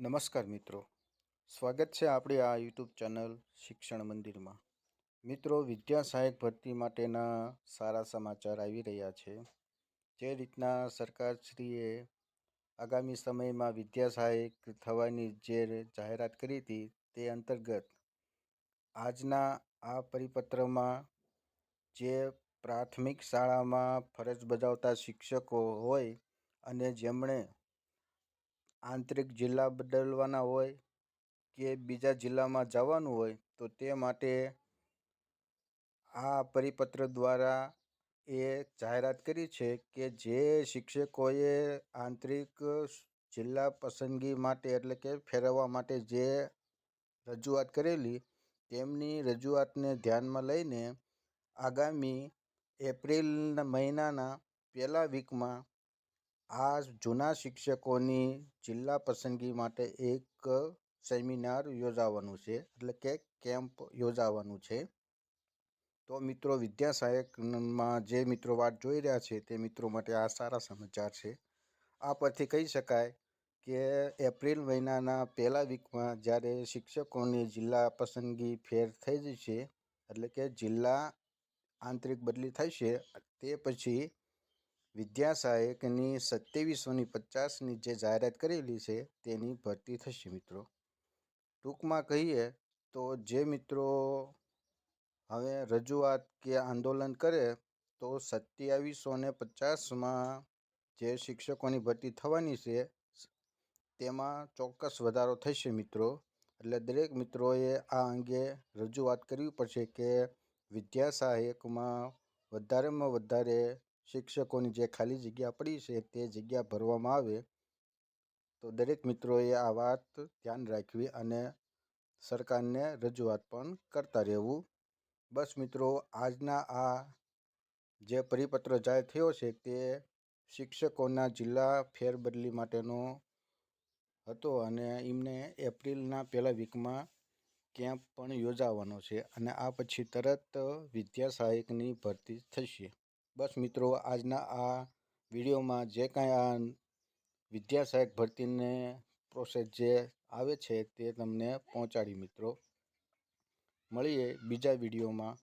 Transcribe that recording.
નમસ્કાર મિત્રો. સ્વાગત છે આપણી આ યુટ્યુબ ચેનલ શિક્ષણ મંદિરમાં. મિત્રો, વિદ્યા સહાયક ભરતી માટેના સારા સમાચાર આવી રહ્યા છે. જે રીતના સરકારશ્રીએ આગામી સમયમાં વિદ્યા સહાયક થવાની જે જાહેરાત કરી હતી તે અંતર્ગત આજના આ પરિપત્રમાં જે પ્રાથમિક શાળામાં ફરજ બજાવતા શિક્ષકો હોય અને જેમણે આંતરિક જિલ્લા બદલવાના હોય કે બીજા જિલ્લામાં જવાનું હોય, તો તે માટે આ પરિપત્ર દ્વારા એ જાહેરાત કરી છે કે જે શિક્ષકોએ આંતરિક જિલ્લા પસંદગી માટે એટલે કે ફેરવવા માટે જે રજૂઆત કરેલી, તેમની રજૂઆતને ધ્યાનમાં લઈને આગામી એપ્રિલ મહિનાના પહેલા વીકમાં આ જૂના શિક્ષકોની જિલ્લા પસંદગી માટે એક સેમિનાર યોજાવાનું છે, એટલે કે કેમ્પ યોજાવાનું છે. તો મિત્રો વિદ્યા સહાયકમાં જે મિત્રો વાટ જોઈ રહ્યા છે, તે મિત્રો માટે આ સારા સમાચાર છે. આ પરથી કહી શકાય કે એપ્રિલ મહિનાના પહેલા વીકમાં જ્યારે શિક્ષકોની જિલ્લા પસંદગી ફેર થઈ જશે, એટલે કે જિલ્લા આંતરિક બદલી થશે, તે પછી વિદ્યા સહાયકની સત્યાવીસોની પચાસની જે જાહેરાત કરેલી છે, તેની ભરતી થશે મિત્રો. ટૂંકમાં કહીએ તો જે મિત્રો હવે રજૂઆત કે આંદોલન કરે, તો સત્યાવીસો ને પચાસમાં જે શિક્ષકોની ભરતી થવાની છે તેમાં ચોક્કસ વધારો થશે મિત્રો. એટલે દરેક મિત્રોએ આ અંગે રજૂઆત કરવી પડશે કે વિદ્યાસહાયકમાં વધારેમાં વધારે શિક્ષકોની જે ખાલી જગ્યા પડી છે તે જગ્યા ભરવામાં આવે તો દરેક મિત્રોએ આ વાત ધ્યાન રાખવી અને સરકારને રજૂઆત પણ કરતા રહેવું. બસ મિત્રો, આજના આ જે પરિપત્ર જાહેર થયો છે તે શિક્ષકોના જિલ્લા ફેરબદલી માટેનો હતો અને એમને એપ્રિલના પહેલા વીકમાં કેમ્પ પણ યોજાવાનો છે અને આ પછી તરત વિદ્યા સહાયકની ભરતી થશે. બસ મિત્રો, આજના આ વિડીયોમાં જે કાંઈ આ વિદ્યાસહાયક ભરતીને પ્રોસેસ જે આવે છે તે તમને પહોંચાડી મિત્રો. મળીએ બીજા વિડીયોમાં.